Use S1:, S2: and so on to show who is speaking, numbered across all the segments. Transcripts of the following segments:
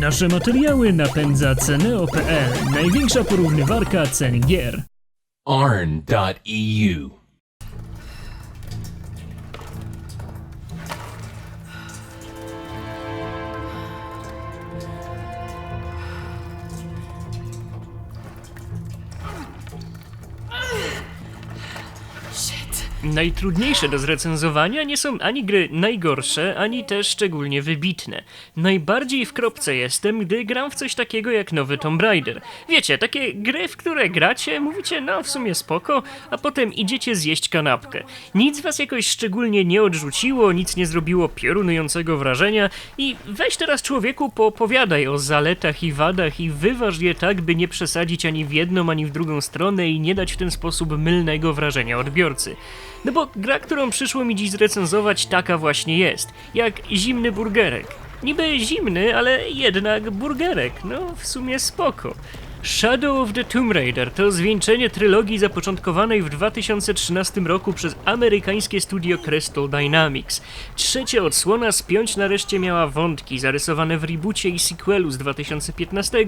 S1: Nasze materiały napędza Ceneo.pl, największa porównywarka cen gier.
S2: arn.eu.
S3: Najtrudniejsze do zrecenzowania nie są ani gry najgorsze, ani też szczególnie wybitne. Najbardziej w kropce jestem, gdy gram w coś takiego jak nowy Tomb Raider. Wiecie, takie gry, w które gracie, mówicie, no w sumie spoko, a potem idziecie zjeść kanapkę. Nic was jakoś szczególnie nie odrzuciło, nic nie zrobiło piorunującego wrażenia i weź teraz człowieku poopowiadaj o zaletach i wadach i wyważ je tak, by nie przesadzić ani w jedną, ani w drugą stronę i nie dać w ten sposób mylnego wrażenia odbiorcy. No bo gra, którą przyszło mi dziś zrecenzować, taka właśnie jest. Jak zimny burgerek. Niby zimny, ale jednak burgerek. No, w sumie spoko. Shadow of the Tomb Raider to zwieńczenie trylogii zapoczątkowanej w 2013 roku przez amerykańskie studio Crystal Dynamics. Trzecia odsłona spiąć nareszcie miała wątki zarysowane w reboocie i sequelu z 2015,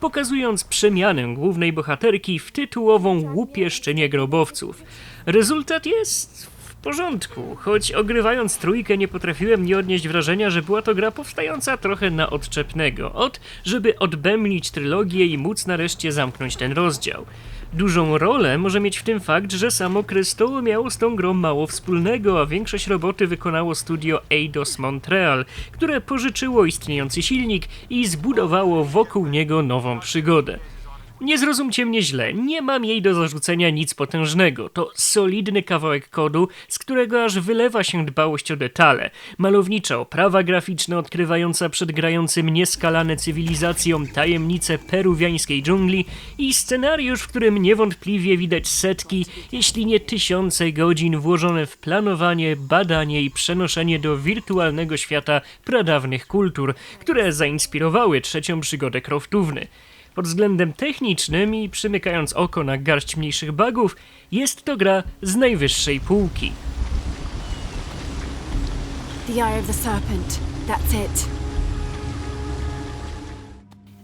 S3: pokazując przemianę głównej bohaterki w tytułową łupieszczynię grobowców. Rezultat jest porządku, choć ogrywając trójkę nie potrafiłem nie odnieść wrażenia, że była to gra powstająca trochę na odczepnego, od żeby odbębnić trylogię i móc nareszcie zamknąć ten rozdział. Dużą rolę może mieć w tym fakt, że samo Crystal miało z tą grą mało wspólnego, a większość roboty wykonało studio Eidos Montreal, które pożyczyło istniejący silnik i zbudowało wokół niego nową przygodę. Nie zrozumcie mnie źle, nie mam jej do zarzucenia nic potężnego. To solidny kawałek kodu, z którego aż wylewa się dbałość o detale. Malownicza oprawa graficzna odkrywająca przed grającym nieskalane cywilizacją tajemnice peruwiańskiej dżungli i scenariusz, w którym niewątpliwie widać setki, jeśli nie tysiące godzin włożone w planowanie, badanie i przenoszenie do wirtualnego świata pradawnych kultur, które zainspirowały trzecią przygodę Croftówny. Pod względem technicznym i przymykając oko na garść mniejszych bugów, jest to gra z najwyższej półki.
S4: The Eye of the Serpent. That's it.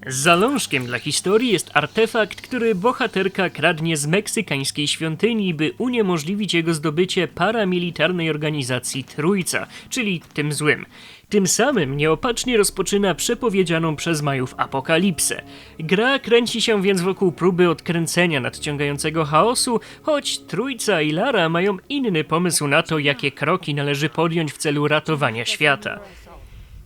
S3: Zalążkiem dla historii jest artefakt, który bohaterka kradnie z meksykańskiej świątyni, by uniemożliwić jego zdobycie paramilitarnej organizacji Trójca, czyli tym złym. Tym samym nieopatrznie rozpoczyna przepowiedzianą przez Majów apokalipsę. Gra kręci się więc wokół próby odkręcenia nadciągającego chaosu, choć Trójca i Lara mają inny pomysł na to, jakie kroki należy podjąć w celu ratowania świata.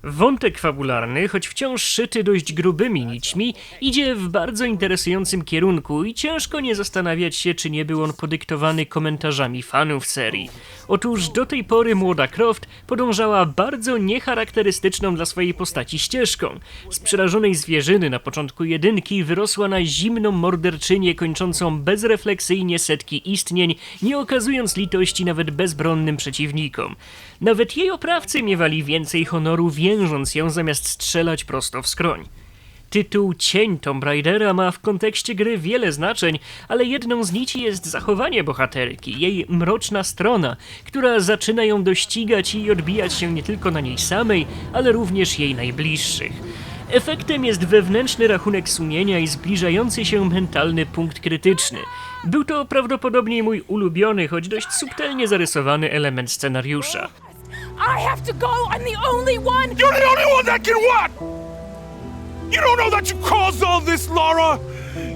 S3: Wątek fabularny, choć wciąż szyty dość grubymi nićmi, idzie w bardzo interesującym kierunku i ciężko nie zastanawiać się, czy nie był on podyktowany komentarzami fanów serii. Otóż do tej pory młoda Croft podążała bardzo niecharakterystyczną dla swojej postaci ścieżką. Z przerażonej zwierzyny na początku jedynki wyrosła na zimną morderczynię kończącą bezrefleksyjnie setki istnień, nie okazując litości nawet bezbronnym przeciwnikom. Nawet jej oprawcy miewali więcej honoru, więżąc ją zamiast strzelać prosto w skroń. Tytuł Cień Tomb Raidera ma w kontekście gry wiele znaczeń, ale jedną z nici jest zachowanie bohaterki, jej mroczna strona, która zaczyna ją dościgać i odbijać się nie tylko na niej samej, ale również jej najbliższych. Efektem jest wewnętrzny rachunek sumienia i zbliżający się mentalny punkt krytyczny. Był to prawdopodobnie mój ulubiony, choć dość subtelnie zarysowany element scenariusza.
S4: I have to go. I'm the only one.
S5: You're the only one that can what? You don't know that you caused all this, Laura!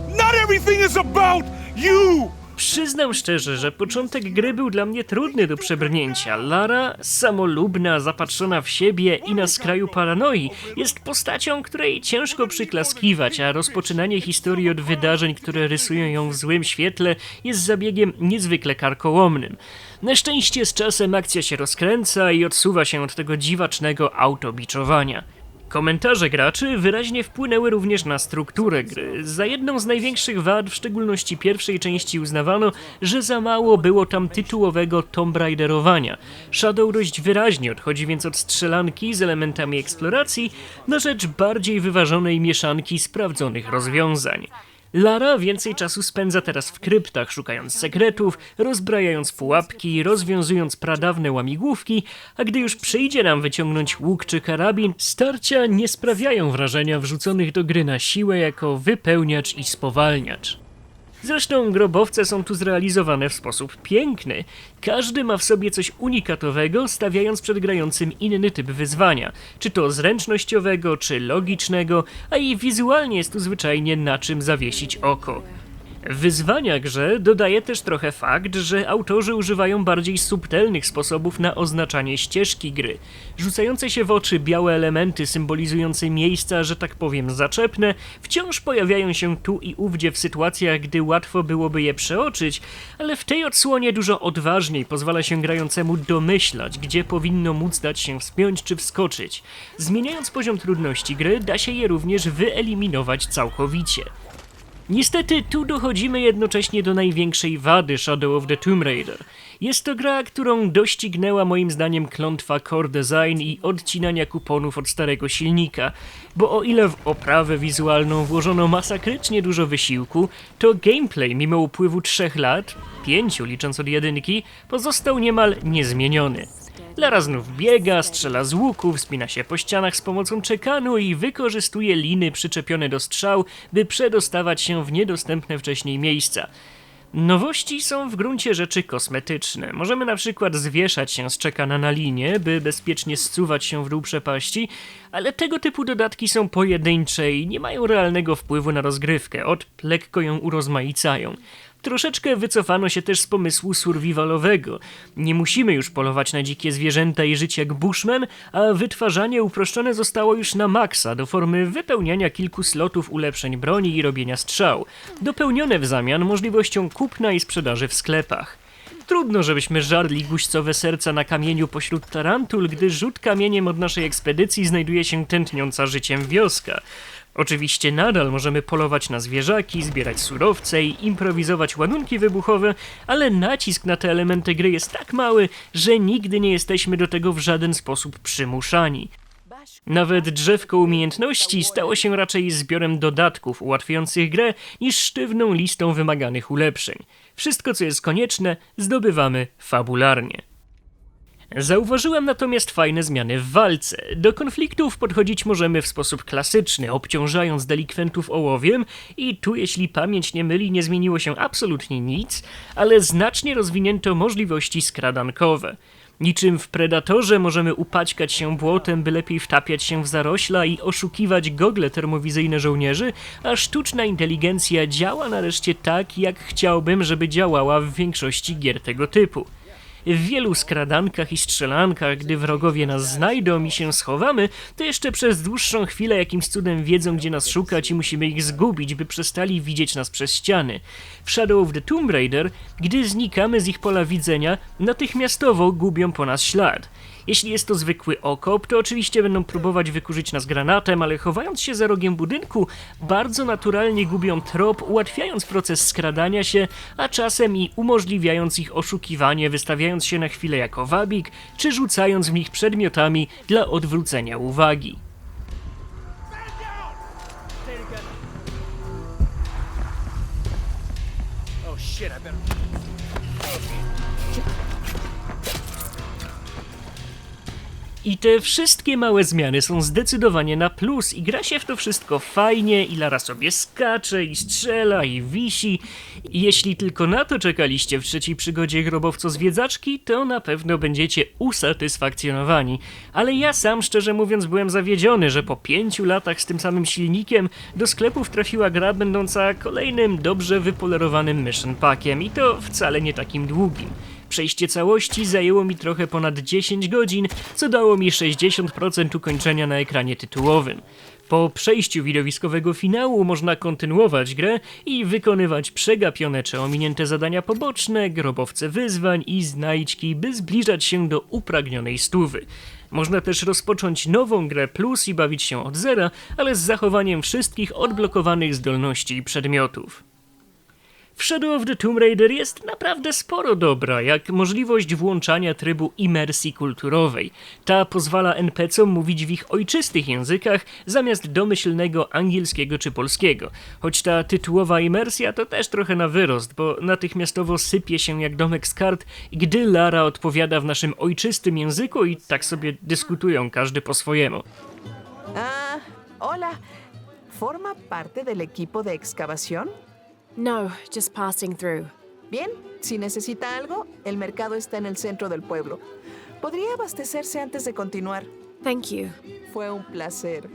S5: Not everything is about you!
S3: Przyznam szczerze, że początek gry był dla mnie trudny do przebrnięcia. Lara, samolubna, zapatrzona w siebie i na skraju paranoi, jest postacią, której ciężko przyklaskiwać, a rozpoczynanie historii od wydarzeń, które rysują ją w złym świetle, jest zabiegiem niezwykle karkołomnym. Na szczęście z czasem akcja się rozkręca i odsuwa się od tego dziwacznego autobiczowania. Komentarze graczy wyraźnie wpłynęły również na strukturę gry. Za jedną z największych wad, w szczególności pierwszej części, uznawano, że za mało było tam tytułowego Tomb Raiderowania. Shadow dość wyraźnie odchodzi więc od strzelanki z elementami eksploracji na rzecz bardziej wyważonej mieszanki sprawdzonych rozwiązań. Lara więcej czasu spędza teraz w kryptach, szukając sekretów, rozbrajając pułapki, rozwiązując pradawne łamigłówki, a gdy już przyjdzie nam wyciągnąć łuk czy karabin, starcia nie sprawiają wrażenia wrzuconych do gry na siłę jako wypełniacz i spowalniacz. Zresztą grobowce są tu zrealizowane w sposób piękny. Każdy ma w sobie coś unikatowego, stawiając przed grającym inny typ wyzwania, czy to zręcznościowego, czy logicznego, a i wizualnie jest tu zwyczajnie na czym zawiesić oko. Wyzwania grze dodaje też trochę fakt, że autorzy używają bardziej subtelnych sposobów na oznaczanie ścieżki gry. Rzucające się w oczy białe elementy symbolizujące miejsca, że tak powiem, zaczepne, wciąż pojawiają się tu i ówdzie w sytuacjach, gdy łatwo byłoby je przeoczyć, ale w tej odsłonie dużo odważniej pozwala się grającemu domyślać, gdzie powinno móc dać się wspiąć czy wskoczyć. Zmieniając poziom trudności gry, da się je również wyeliminować całkowicie. Niestety tu dochodzimy jednocześnie do największej wady Shadow of the Tomb Raider. Jest to gra, którą doścignęła moim zdaniem klątwa core design i odcinania kuponów od starego silnika, bo o ile w oprawę wizualną włożono masakrycznie dużo wysiłku, to gameplay mimo upływu trzech lat, pięciu licząc od jedynki, pozostał niemal niezmieniony. Lara znów biega, strzela z łuku, wspina się po ścianach z pomocą czekanu i wykorzystuje liny przyczepione do strzał, by przedostawać się w niedostępne wcześniej miejsca. Nowości są w gruncie rzeczy kosmetyczne. Możemy na przykład zwieszać się z czekana na linię, by bezpiecznie zsuwać się w dół przepaści, ale tego typu dodatki są pojedyncze i nie mają realnego wpływu na rozgrywkę, od lekko ją urozmaicają. Troszeczkę wycofano się też z pomysłu survivalowego. Nie musimy już polować na dzikie zwierzęta i żyć jak bushman, a wytwarzanie uproszczone zostało już na maksa do formy wypełniania kilku slotów ulepszeń broni i robienia strzał, dopełnione w zamian możliwością kupna i sprzedaży w sklepach. Trudno, żebyśmy żarli guźcowe serca na kamieniu pośród tarantul, gdy rzut kamieniem od naszej ekspedycji znajduje się tętniąca życiem wioska. Oczywiście nadal możemy polować na zwierzaki, zbierać surowce i improwizować ładunki wybuchowe, ale nacisk na te elementy gry jest tak mały, że nigdy nie jesteśmy do tego w żaden sposób przymuszani. Nawet drzewko umiejętności stało się raczej zbiorem dodatków ułatwiających grę niż sztywną listą wymaganych ulepszeń. Wszystko, co jest konieczne, zdobywamy fabularnie. Zauważyłem natomiast fajne zmiany w walce. Do konfliktów podchodzić możemy w sposób klasyczny, obciążając delikwentów ołowiem i tu jeśli pamięć nie myli nie zmieniło się absolutnie nic, ale znacznie rozwinięto możliwości skradankowe. Niczym w Predatorze możemy upaćkać się błotem, by lepiej wtapiać się w zarośla i oszukiwać gogle termowizyjne żołnierzy, a sztuczna inteligencja działa nareszcie tak, jak chciałbym, żeby działała w większości gier tego typu. W wielu skradankach i strzelankach, gdy wrogowie nas znajdą i się schowamy, to jeszcze przez dłuższą chwilę jakimś cudem wiedzą, gdzie nas szukać i musimy ich zgubić, by przestali widzieć nas przez ściany. W Shadow of the Tomb Raider, gdy znikamy z ich pola widzenia, natychmiastowo gubią po nas ślad. Jeśli jest to zwykły okop, to oczywiście będą próbować wykurzyć nas granatem, ale chowając się za rogiem budynku, bardzo naturalnie gubią trop, ułatwiając proces skradania się, a czasem i umożliwiając ich oszukiwanie, wystawiając się na chwilę jako wabik, czy rzucając w nich przedmiotami dla odwrócenia uwagi. I te wszystkie małe zmiany są zdecydowanie na plus i gra się w to wszystko fajnie i Lara sobie skacze i strzela i wisi. I jeśli tylko na to czekaliście w trzeciej przygodzie grobowco zwiedzaczki, to na pewno będziecie usatysfakcjonowani. Ale ja sam szczerze mówiąc byłem zawiedziony, że po pięciu latach z tym samym silnikiem do sklepów trafiła gra będąca kolejnym dobrze wypolerowanym mission packiem i to wcale nie takim długim. Przejście całości zajęło mi trochę ponad 10 godzin, co dało mi 60% ukończenia na ekranie tytułowym. Po przejściu widowiskowego finału można kontynuować grę i wykonywać przegapione czy ominięte zadania poboczne, grobowce wyzwań i znajdźki, by zbliżać się do upragnionej stówy. Można też rozpocząć nową grę plus i bawić się od zera, ale z zachowaniem wszystkich odblokowanych zdolności i przedmiotów. W Shadow of the Tomb Raider jest naprawdę sporo dobra, jak możliwość włączania trybu imersji kulturowej. Ta pozwala NPC-om mówić w ich ojczystych językach zamiast domyślnego angielskiego czy polskiego. Choć ta tytułowa imersja to też trochę na wyrost, bo natychmiastowo sypie się jak domek z kart, gdy Lara odpowiada w naszym ojczystym języku i tak sobie dyskutują każdy po swojemu.
S2: Ah, hola. ¿Forma parte del equipo de excavación?
S4: No, just passing through.
S2: Bien, si necesita algo, el mercado está en el centro del pueblo. Podría abastecerse antes de continuar.
S4: Thank you.
S2: Fue un placer.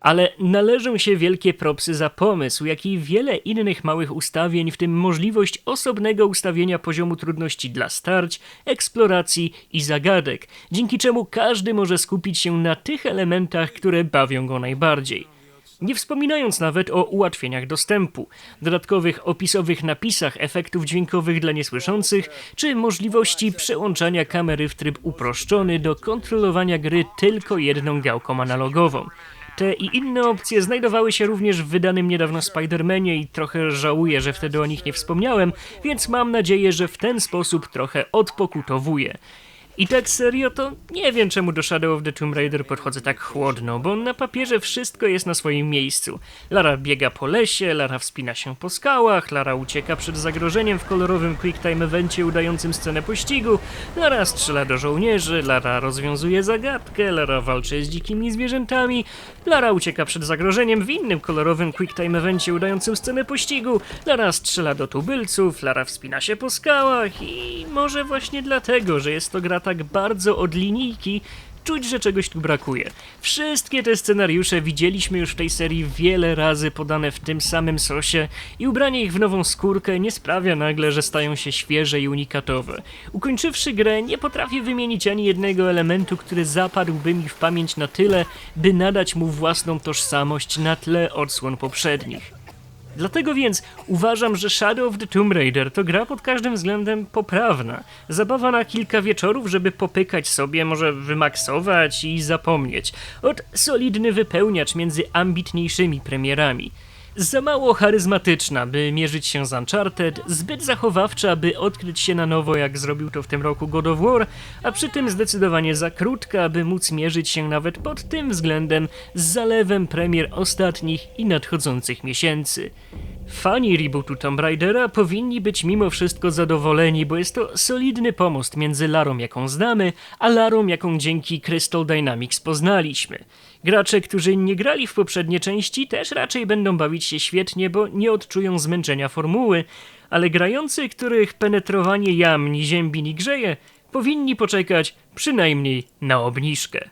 S3: Ale należą się wielkie propsy za pomysł, jak i wiele innych małych ustawień, w tym możliwość osobnego ustawienia poziomu trudności dla starć, eksploracji i zagadek, dzięki czemu każdy może skupić się na tych elementach, które bawią go najbardziej. Nie wspominając nawet o ułatwieniach dostępu, dodatkowych opisowych napisach efektów dźwiękowych dla niesłyszących, czy możliwości przełączania kamery w tryb uproszczony do kontrolowania gry tylko jedną gałką analogową. Te i inne opcje znajdowały się również w wydanym niedawno Spider-Manie i trochę żałuję, że wtedy o nich nie wspomniałem, więc mam nadzieję, że w ten sposób trochę odpokutowuję. I tak serio to nie wiem czemu do Shadow of the Tomb Raider podchodzę tak chłodno, bo na papierze wszystko jest na swoim miejscu. Lara biega po lesie, Lara wspina się po skałach, Lara ucieka przed zagrożeniem w kolorowym quick time evencie udającym scenę pościgu, Lara strzela do żołnierzy, Lara rozwiązuje zagadkę, Lara walczy z dzikimi zwierzętami, Lara ucieka przed zagrożeniem w innym kolorowym quick time evencie udającym scenę pościgu, Lara strzela do tubylców, Lara wspina się po skałach i może właśnie dlatego, że jest to gra tak bardzo od linijki, czuć, że czegoś tu brakuje. Wszystkie te scenariusze widzieliśmy już w tej serii wiele razy podane w tym samym sosie i ubranie ich w nową skórkę nie sprawia nagle, że stają się świeże i unikatowe. Ukończywszy grę, nie potrafię wymienić ani jednego elementu, który zapadłby mi w pamięć na tyle, by nadać mu własną tożsamość na tle odsłon poprzednich. Dlatego więc uważam, że Shadow of the Tomb Raider to gra pod każdym względem poprawna. Zabawa na kilka wieczorów, żeby popykać sobie, może wymaksować i zapomnieć. Od solidny wypełniacz między ambitniejszymi premierami. Za mało charyzmatyczna, by mierzyć się z Uncharted, zbyt zachowawcza, by odkryć się na nowo, jak zrobił to w tym roku God of War, a przy tym zdecydowanie za krótka, by móc mierzyć się nawet pod tym względem z zalewem premier ostatnich i nadchodzących miesięcy. Fani rebootu Tomb Raidera powinni być mimo wszystko zadowoleni, bo jest to solidny pomost między Larą, jaką znamy, a Larą, jaką dzięki Crystal Dynamics poznaliśmy. Gracze, którzy nie grali w poprzednie części, też raczej będą bawić się świetnie, bo nie odczują zmęczenia formuły, ale grający, których penetrowanie jam ni ziębi ni grzeje, powinni poczekać przynajmniej na obniżkę.